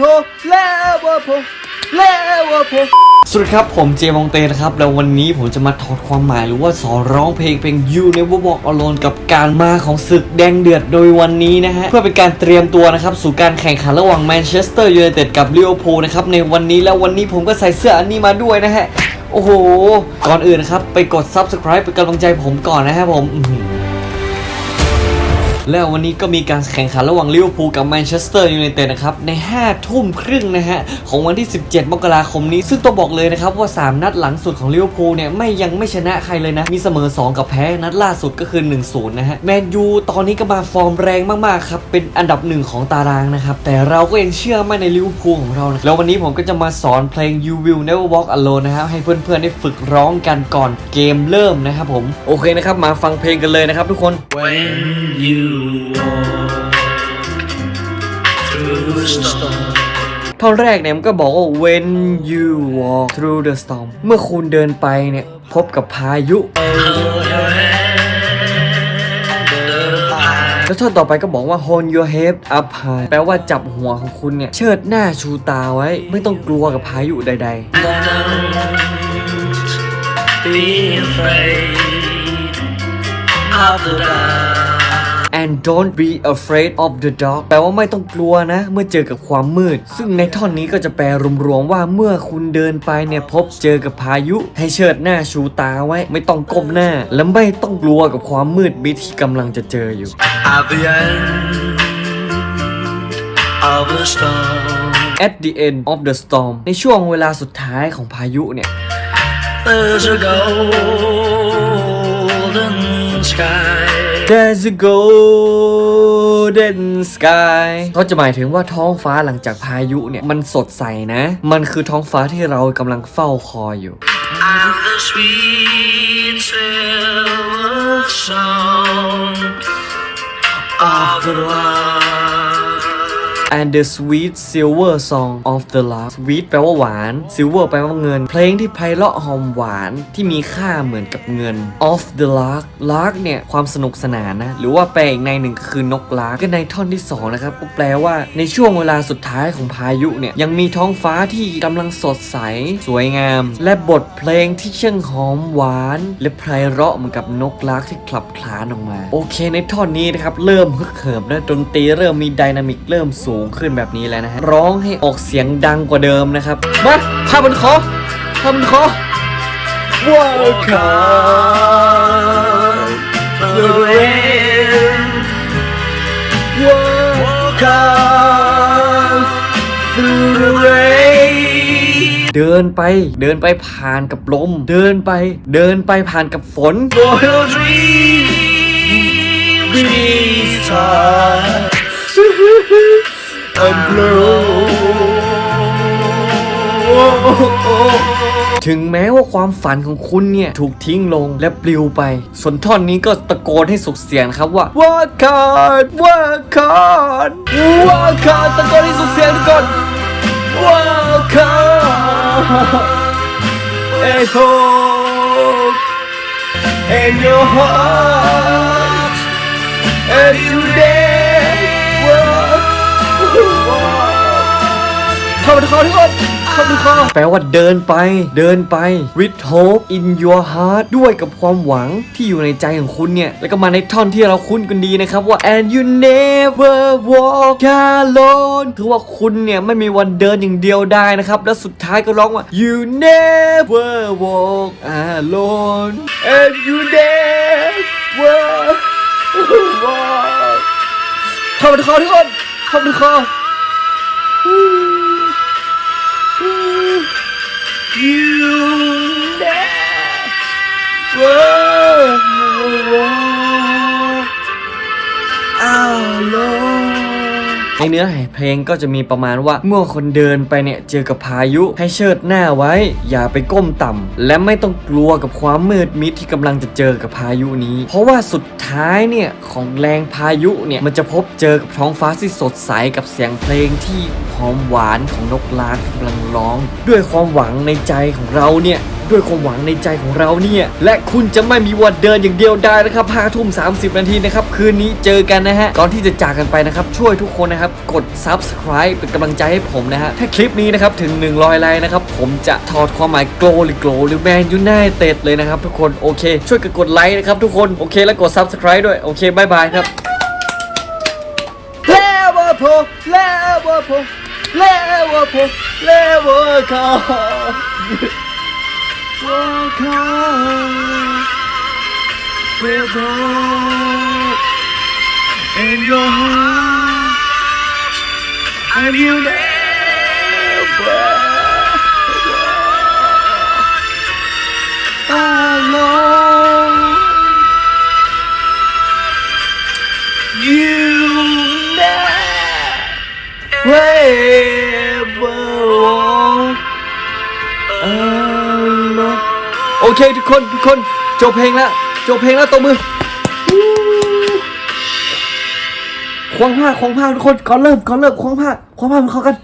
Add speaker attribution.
Speaker 1: พเลเวอร์พูลเลเวอร์พูลสวัสดีครับ ผมเจมองเตนะครับ แล้ววันนี้ผมจะมาถอดความหมายหรือว่าสอนร้องเพลงเพลง You Never Walk Alone กับการมาของศึกแดงเดือดโดยวันนี้นะฮะ เพื่อเป็นการเตรียมตัวนะครับ สู่การแข่งขันระหว่างแมนเชสเตอร์ยูไนเต็ดกับลิเวอร์พูลนะครับ ในวันนี้แล้ววันนี้ผมก็ใส่เสื้ออันนี้มาด้วยนะฮะ โอ้โห ก่อนอื่นนะครับ ไปกด Subscribe เป็นกำลังใจผมก่อนนะฮะผม แล้ววันนี้ก็มีการแข่งขันระหว่างลิเวอร์พูลกับแมนเชสเตอร์ยูไนเต็ดนะครับ ใน 5 ทุ่มครึ่งนะฮะ ของวันที่ 17 มกราคมนี้ ซึ่งต้องบอกเลยนะครับว่า 3 นัดหลังสุดของลิเวอร์พูลเนี่ยไม่ยังไม่ชนะใครเลยนะ มีเสมอ 2 กับแพ้นัดล่าสุดก็คือ 1-0 นะฮะ แมนยูตอนนี้ก็มาฟอร์มแรงมากๆครับ เป็นอันดับหนึ่งของตารางนะครับ แต่เราก็ยังเชื่อมั่นในลิเวอร์พูลของเรานะแล้ววันนี้ผมก็จะมาสอนเพลง You Will Never Walk Alone นะครับให้เพื่อนๆได้ฝึกร้องกันก่อนเกมเริ่มนะครับผม โอเคนะครับ มาฟังเพลงกันเลยนะครับทุกคน
Speaker 2: When you
Speaker 1: ท่อนแรกเนี่ยมันก็บอกว่า when you walk through the storm เมื่อคุณเดินไปเนี่ย พบกับพายุ แล้วท่อนต่อไปก็บอกว่า hold your head up high แปลว่าจับหัวของคุณเนี่ย เชิดหน้าชูตาไว้ ไม่ต้องกลัวกับพายุใด
Speaker 2: ๆ be afraid
Speaker 1: and don't be afraid of the dark แปลว่าไม่ต้องกลัวนะ เมื่อเจอกับความมืด ซึ่งในท่อนนี้ก็จะแปลรวมๆว่าเมื่อคุณเดินไปเนี่ยพบเจอกับพายุ ให้เชิดหน้าชูตาไว้ ไม่ต้องก้มหน้า และไม่ต้องกลัวกับความมืดมิดที่กำลังจะเจออยู่
Speaker 2: at the end of the storm.
Speaker 1: at the end of the storm ในช่วงเวลาสุดท้ายของพายุเนี่ย
Speaker 2: There's a golden sky.
Speaker 1: There's a golden sky เขาจะหมายถึงว่าท้องฟ้าหลังจากพายุเนี่ย มันสดใสนะ มันคือท้องฟ้าที่เรากำลังเฝ้าคอยอยู่
Speaker 2: And the sweet silver song of the lark.
Speaker 1: And the sweet silver song of the lark sweet แปลว่าหวาน silver แปลว่าเงิน เพลงที่ไพเราะหอมหวานที่มีค่าเหมือนกับเงิน of the lark lark เนี่ยความสนุกสนานนะ หรือว่าแปลอีกในหนึ่งคือนกลาก็ในท่อนที่2นะครับก็แปลว่าในช่วงเวลาสุดท้ายของพายุเนี่ยยังมีท้องฟ้าที่กำลังสดใส สวยงาม และบทเพลงที่ช่างหอมหวาน และไพเราะเหมือนกับนกลากที่คลับคลานออกมา โอเคในท่อนนี้นะครับ เริ่มฮึกเหิมนะดนตรีเริ่มมีไดนามิกเริ่มสูงขึ้นแบบนี้แล้วนะฮะ ร้องให้ออกเสียงดังกว่าเดิมนะครับ มาพาบนคอพาบนคอ Welcome
Speaker 2: The rain
Speaker 1: Welcome through the rain เดินไป เดินไปผ่านกับลม เดินไป เดินไปผ่านกับฝน
Speaker 2: for your dream be
Speaker 1: ถึงแม้ว่าความฝันของคุณเนี่ย ถูกทิ้งลงและปลิวไป ส่วนท่อนนี้ก็ตะโกนให้สุดเสียงครับว่า Work hard Work hard Work hard ตะโกนให้สุดเสียงทุกคน Work hard and hope and your heart and you เข้าทุกคนทุกคนเข้าทุกคนแปลว่าเดินไป เดินไป with hope in your heart ด้วยกับความหวังที่อยู่ในใจของคุณเนี่ย แล้วก็มาในท่อนที่เราคุ้นกันดีนะครับว่า and you never walk alone คือว่าคุณเนี่ยไม่มีวันเดินอย่างเดียวได้นะครับ แล้วสุดท้ายก็ร้องว่า you never walk alone and you never walk เข้ามาทุกคนทุกคนเข้าทุกคน You never ในเนื้อเพลงก็จะมีประมาณว่าเมื่อคนเดินไปเนี่ยเจอกับพายุให้เชิดหน้าไว้ อย่าไปก้มต่ำและไม่ต้องกลัวกับความมืดมิดที่กำลังจะเจอกับพายุนี้ เพราะว่าสุดท้ายเนี่ยของแรงพายุเนี่ยมันจะพบเจอกับท้องฟ้าที่สดใสกับเสียงเพลงที่หอมหวานของนกลาที่กำลังร้อง ด้วยความหวังในใจของเราเนี่ย ด้วยความหวังในใจของเราเนี่ยและคุณจะไม่มีวันเดินอย่างเดียวได้นะครับ5ทุ่ม30นาทีนะครับคืนนี้เจอกันนะฮะก่อนที่จะจากกันไปนะครับช่วยทุกคนนะครับกด subscribe เป็นกำลังใจให้ผมนะฮะถ้าคลิปนี้นะครับถึง 100ไลค์นะครับผมจะถอดความหมายโกลหรือโกลหรือแมนยูไนเต็ดเลยนะครับทุกคนโอเค ช่วยกันกดไลค์นะครับทุกคนโอเคแล้วกด subscribe ด้วยโอเคบายบายครับ Liverpool Liverpool Liverpool Liverpool Welcome Liverpool in your heart and you never alone เคทุกคนทุกคนจบเพลงแล้วจบเพลงแล้วตบมือควงผ้าควงผ้าทุกคนก่อนเริ่มก่อนเริ่มควงผ้าควงผ้ามันเข้ากัน